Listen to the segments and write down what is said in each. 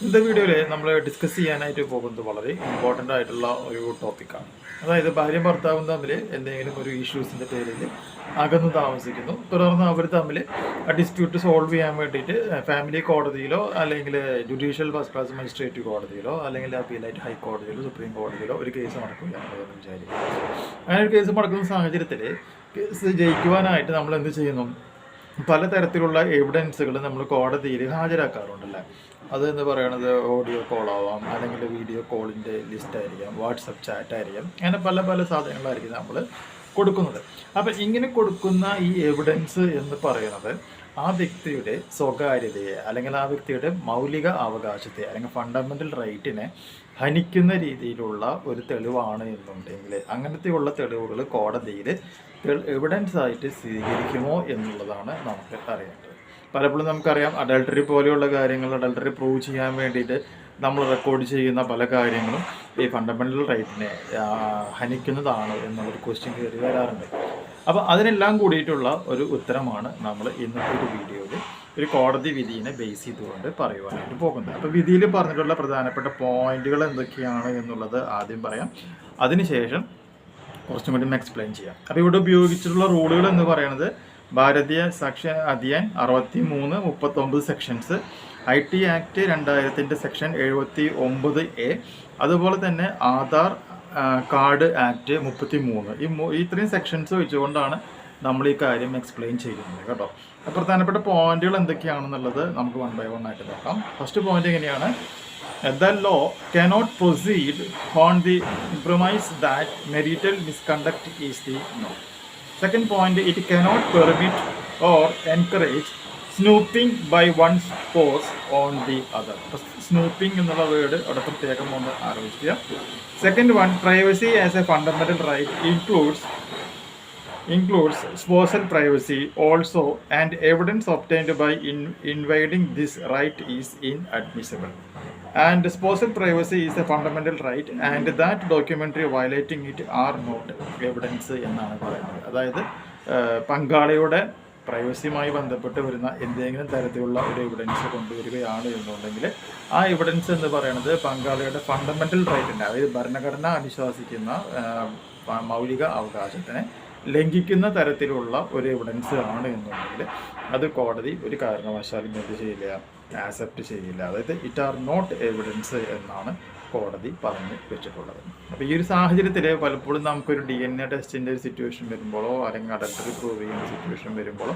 ഇന്നത്തെ വീഡിയോയിൽ നമ്മൾ ഡിസ്കസ് ചെയ്യാനായിട്ട് പോകുന്നത് വളരെ ഇമ്പോർട്ടന്റ് ആയിട്ടുള്ള ഒരു ടോപ്പിക്കാണ് അതായത് ഭാര്യയും ഭർത്താവും തമ്മിൽ എന്തെങ്കിലും ഒരു ഇഷ്യൂസിന്റെ പേരിൽ അകന്നു താമസിക്കുന്നു. തുടർന്ന് അവർ തമ്മിൽ ആ ഡിസ്പ്യൂട്ട് സോൾവ് ചെയ്യാൻ വേണ്ടിയിട്ട് ഫാമിലി കോടതിയിലോ അല്ലെങ്കിൽ ജുഡീഷ്യൽ ഫസ്റ്റ് ക്ലാസ് മജിസ്ട്രേറ്റ് കോടതിയിലോ അല്ലെങ്കിൽ അപ്പീലായിട്ട് ഹൈക്കോടതിയിലോ സുപ്രീം കോടതിയിലോ ഒരു കേസ് നടക്കുകയാണെന്ന് വിചാരിക്കും അങ്ങനെ ഒരു കേസ് നടക്കുന്ന സാഹചര്യത്തിൽ കേസ് ജയിക്കുവാനായിട്ട് നമ്മൾ എന്ത് ചെയ്യുന്നു? പലതരത്തിലുള്ള എവിഡൻസുകൾ നമ്മൾ കോടതിയിൽ ഹാജരാക്കാറുണ്ടല്ലേ? അതെന്ന് പറയണത് ഓഡിയോ കോൾ ആവാം അല്ലെങ്കിൽ വീഡിയോ കോളിന്റെ ലിസ്റ്റ് ആയിരിക്കാം വാട്സപ്പ് ചാറ്റ് ആയിരിക്കാം അങ്ങനെ പല പല സാധനങ്ങളായിരിക്കും നമ്മൾ കൊടുക്കുന്നത്. അപ്പം ഇങ്ങനെ കൊടുക്കുന്ന ഈ എവിഡൻസ് എന്ന് പറയുന്നത് ആ വ്യക്തിയുടെ സ്വകാര്യതയെ അല്ലെങ്കിൽ ആ വ്യക്തിയുടെ മൗലിക അവകാശത്തെ അല്ലെങ്കിൽ ഫണ്ടമെന്റൽ റൈറ്റിനെ ഹനിക്കുന്ന രീതിയിലുള്ള ഒരു തെളിവാണ് എന്നുണ്ടെങ്കിൽ അങ്ങനത്തെയുള്ള തെളിവുകൾ കോടതിയിൽ എവിഡൻസ് ആയിട്ട് സ്വീകരിക്കുമോ എന്നുള്ളതാണ് നമുക്ക് അറിയേണ്ടത്. പലപ്പോഴും നമുക്കറിയാം അഡൾട്ടറി പോലെയുള്ള കാര്യങ്ങൾ അഡൾട്ടറി പ്രൂവ് ചെയ്യാൻ വേണ്ടിയിട്ട് നമ്മൾ റെക്കോർഡ് ചെയ്യുന്ന പല കാര്യങ്ങളും ഈ ഫണ്ടമെന്റൽ റൈറ്റിനെ ഹനിക്കുന്നതാണ് എന്നുള്ളൊരു ക്വസ്റ്റ്യൻ കയറി വരാറുണ്ട്. അപ്പോൾ അതിനെല്ലാം കൂടിയിട്ടുള്ള ഒരു ഉത്തരമാണ് നമ്മൾ ഇന്നത്തെ ഒരു വീഡിയോയിൽ ഒരു കോടതി വിധിയെ ബേസ് ചെയ്തുകൊണ്ട് പറയുവാനായിട്ട് പോകുന്നത്. അപ്പോൾ വിധിയിൽ പറഞ്ഞിട്ടുള്ള പ്രധാനപ്പെട്ട പോയിന്റുകൾ എന്തൊക്കെയാണ് എന്നുള്ളത് ആദ്യം പറയാം. അതിനുശേഷം കുറച്ചും കൂടി എക്സ്പ്ലെയിൻ ചെയ്യാം. അപ്പോൾ ഇവിടെ ഉപയോഗിച്ചിട്ടുള്ള റൂളുകൾ എന്ന് പറയുന്നത് ഭാരതീയ സാക്ഷ്യ അധിയാൻ അറുപത്തി മൂന്ന് മുപ്പത്തൊമ്പത് സെക്ഷൻസ് ഐ ടി ആക്ട് രണ്ടായിരത്തിന്റെ സെക്ഷൻ എഴുപത്തി ഒമ്പത് എ അതുപോലെ തന്നെ ആധാർ കാർഡ് ആക്ട് മുപ്പത്തി മൂന്ന് ഈ ഇത്രയും സെക്ഷൻസ് വെച്ചുകൊണ്ടാണ് നമ്മൾ ഈ കാര്യം എക്സ്പ്ലെയിൻ ചെയ്യുന്നത് കേട്ടോ. പ്രധാനപ്പെട്ട പോയിന്റുകൾ എന്തൊക്കെയാണെന്നുള്ളത് നമുക്ക് വൺ ബൈ വൺ ആയിട്ട് നോക്കാം. ഫസ്റ്റ് പോയിന്റ് എങ്ങനെയാണ്? The law cannot proceed on the premise that marital misconduct is the no second point it cannot permit or encourage snooping by one force on the other snooping എന്നുള്ള word അവിടെ പ്രത്യേകം ഒന്ന് ആലോചിക്കുക. Second one privacy as a fundamental right includes includes spousal privacy also and evidence obtained by in, invading this right is inadmissible and spousal privacy is a fundamental right and that documentary violating it are not evidence എന്നാണ് പറയുന്നത് അതായത് പങ്കാളിയുടെ പ്രൈവസിയുമായി ബന്ധപ്പെട്ട് വരുന്ന എന്തെങ്കിലും തരത്തിലുള്ള ഒരു evidence കൊണ്ടുവരികയാണ് എന്നുണ്ടെങ്കിൽ ആ എവിഡൻസ് എന്ന് പറയുന്നത് പങ്കാളിയുടെ ഫണ്ടമെന്റൽ റൈറ്റിന്റെ അതായത് ഭരണഘടന അനുശാസിക്കുന്ന മൗലിക അവകാശത്തിനെ ലംഘിക്കുന്ന തരത്തിലുള്ള ഒരു എവിഡൻസ് ആണ് എന്നുണ്ടെങ്കിൽ അത് കോടതി ഒരു കാരണവശാലും എന്ത് ചെയ്യില്ല ആക്സെപ്റ്റ് ചെയ്യില്ല. അതായത് ഇറ്റ് ആർ നോട്ട് എവിഡൻസ് എന്നാണ് കോടതി പറഞ്ഞ് വെച്ചിട്ടുള്ളത്. അപ്പോൾ ഈ ഒരു സാഹചര്യത്തിൽ പലപ്പോഴും നമുക്കൊരു ഡി എൻ എ ടെസ്റ്റിന്റെ ഒരു സിറ്റുവേഷൻ വരുമ്പോഴോ അല്ലെങ്കിൽ അഡൽട്ടറി പ്രൂവ് ചെയ്യുന്ന സിറ്റുവേഷൻ വരുമ്പോഴോ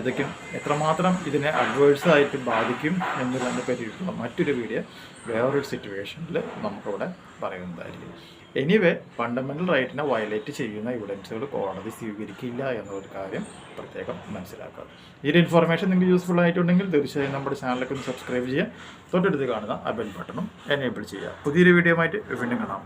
ഇതൊക്കെ എത്രമാത്രം ഇതിനെ അഡ്വേഴ്സായിട്ട് ബാധിക്കും എന്നതിനെ പറ്റിയിട്ടുള്ള മറ്റൊരു വീഡിയോ വേറൊരു സിറ്റുവേഷനിൽ നമുക്കിവിടെ പറയുന്നതായിരിക്കും. എനിവേ ഫണ്ടമെന്റൽ റൈറ്റിനെ വയലേറ്റ് ചെയ്യുന്ന എവിഡൻസുകൾ കോടതി സ്വീകരിക്കില്ല എന്നൊരു കാര്യം പ്രത്യേകം മനസ്സിലാക്കുക. ഈ ഒരു ഇൻഫർമേഷൻ നിങ്ങൾക്ക് യൂസ്ഫുൾ ആയിട്ടുണ്ടെങ്കിൽ തീർച്ചയായും നമ്മുടെ ചാനലൊക്കെ ഒന്ന് സബ്സ്ക്രൈബ് ചെയ്യുക. തൊട്ടടുത്ത് കാണുന്ന ആ ബെൽ ബട്ടണും എനേബിൾ ചെയ്യുക. പുതിയൊരു വീഡിയോ ആയിട്ട് വീണ്ടും കാണാം.